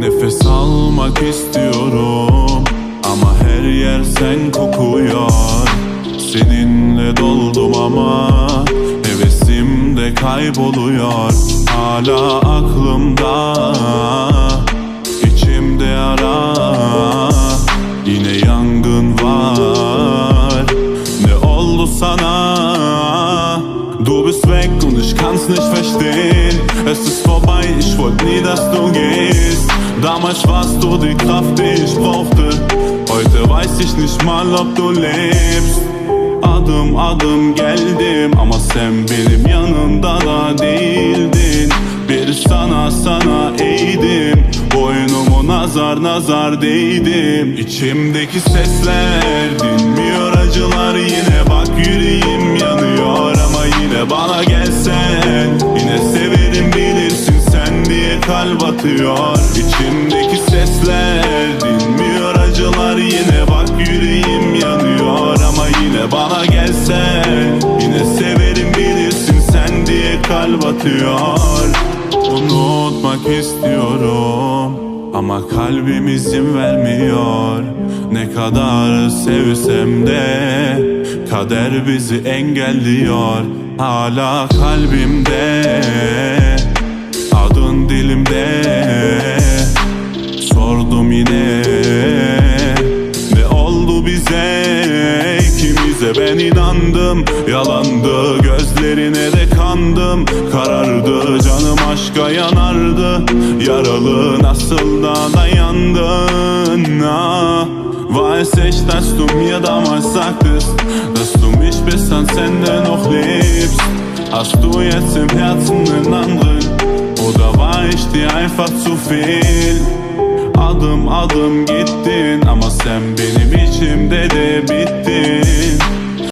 Nefes almak istiyorum Ama her yer sen kokuyor Seninle doldum ama Hevesim de kayboluyor Hala aklımda içimde yara Yine yangın var Ne oldu sana? Du bist weg und ich kann's nicht verstehen. Es ist vorbei, ich wollte nie, dass du gehst. Damals warst du die Kraft, die ich brauchte. Heute weiß ich nicht mal, ob du lebst. Adım adım geldim ama sen benim yanımda da değildin. Bir sana sana eğdim Boynumu nazar nazar değdim İçimdeki sesler dinmiyor acılar Yine bak kalp atıyor. İçimdeki sesler dinmiyor acılar Yine bak yüreğim yanıyor. Ama yine bana gelsen Yine severim bilirsin sen diye kalp atıyor. Unutmak istiyorum ama kalbim izin vermiyor. Ne kadar sevsem de Kader bizi engelliyor. Hala kalbimde Dilimde Sordum yine Ne oldu bize? İkimize ben inandım. Yalandı gözlerine de kandım. Karardı canım aşka yanardı. Yaralı nasıl da dayandın? Ah. Weiß ich, dass du mir damals sagtest Dass du mich bis ans Hast du jetzt im Herzen einen anderen bu da var işte einfach zu viel Adım adım gittin ama sen benim içimde de bittin.